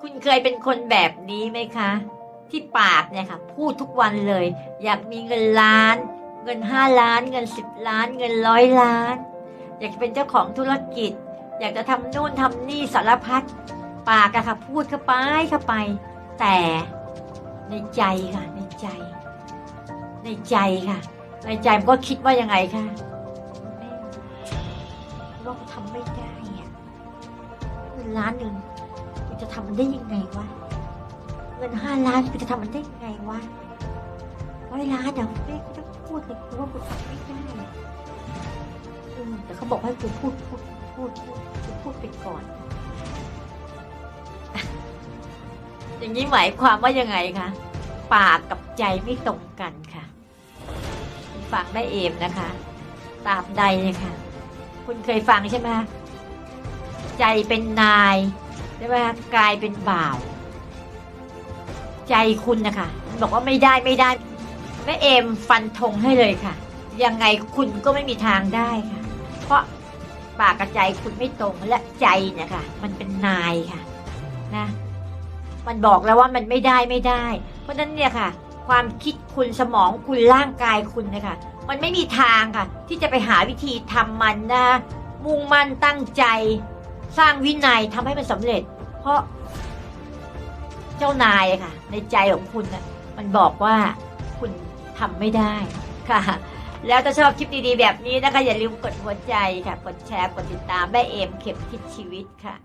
คุณเคยเป็นคนแบบนี้ไหมคะ ที่ปากเนี่ยค่ะ พูดทุกวันเลย อยากมีเงินล้าน เงินห้าล้าน เงินสิบล้าน เงินร้อยล้าน อยากจะเป็นเจ้าของธุรกิจ อยากจะทำนู่นทำนี่สารพัดปากอะค่ะ พูดเข้าไปเข้าไป แต่ในใจค่ะ ในใจ ในใจค่ะ ในใจมันก็คิดว่ายังไงคะว่าทำไม่ได้อะเงินล้านหนึ่ง จะทำมันได้ยังไงวะเงินห้าล้านกูจะทำมันได้ยังไงวะร้อยล้านเดี๋ยวแม่กูต้องพูดเลยกูว่ากูทำไม่ได้แต่เขาบอกให้กูพูดพูดพูดพูดกูพูดไปก่อน อย่างนี้หมายความว่ายังไงคะปากกับใจไม่ตรงกันค่ะฟังแม่เอมนะคะตามใดเลยค่ะ คุณเคยฟังใช่ไหมใจเป็นนาย ใช่ไหมคะกลายเป็นบ่าว ใจคุณนะคะบอกว่าไม่ได้ไม่ได้แม่เอมฟันธงให้เลยค่ะ ยังไงคุณก็ไม่มีทางได้ค่ะ เพราะปากกับใจคุณไม่ตรงและใจเนี่ยค่ะ มันเป็นนายค่ะนะ มันบอกแล้วว่ามันไม่ได้ไม่ได้ เพราะฉะนั้นเนี่ยค่ะ ความคิดคุณสมองคุณร่างกายคุณเนะคะมันไม่มีทางค่ะ ที่จะไปหาวิธีทำมันนะ มุ่งมั่นตั้งใจ สร้างวินัยทำให้มันสำเร็จ เพราะเจ้านายค่ะ ในใจของคุณน่ะมันบอกว่าคุณทำไม่ได้ค่ะ แล้วถ้าชอบคลิปดีๆแบบนี้นะคะ อย่าลืมกดหัวใจค่ะ กดแชร์ กดติดตามแม่เอมเข็มทิศชีวิตค่ะ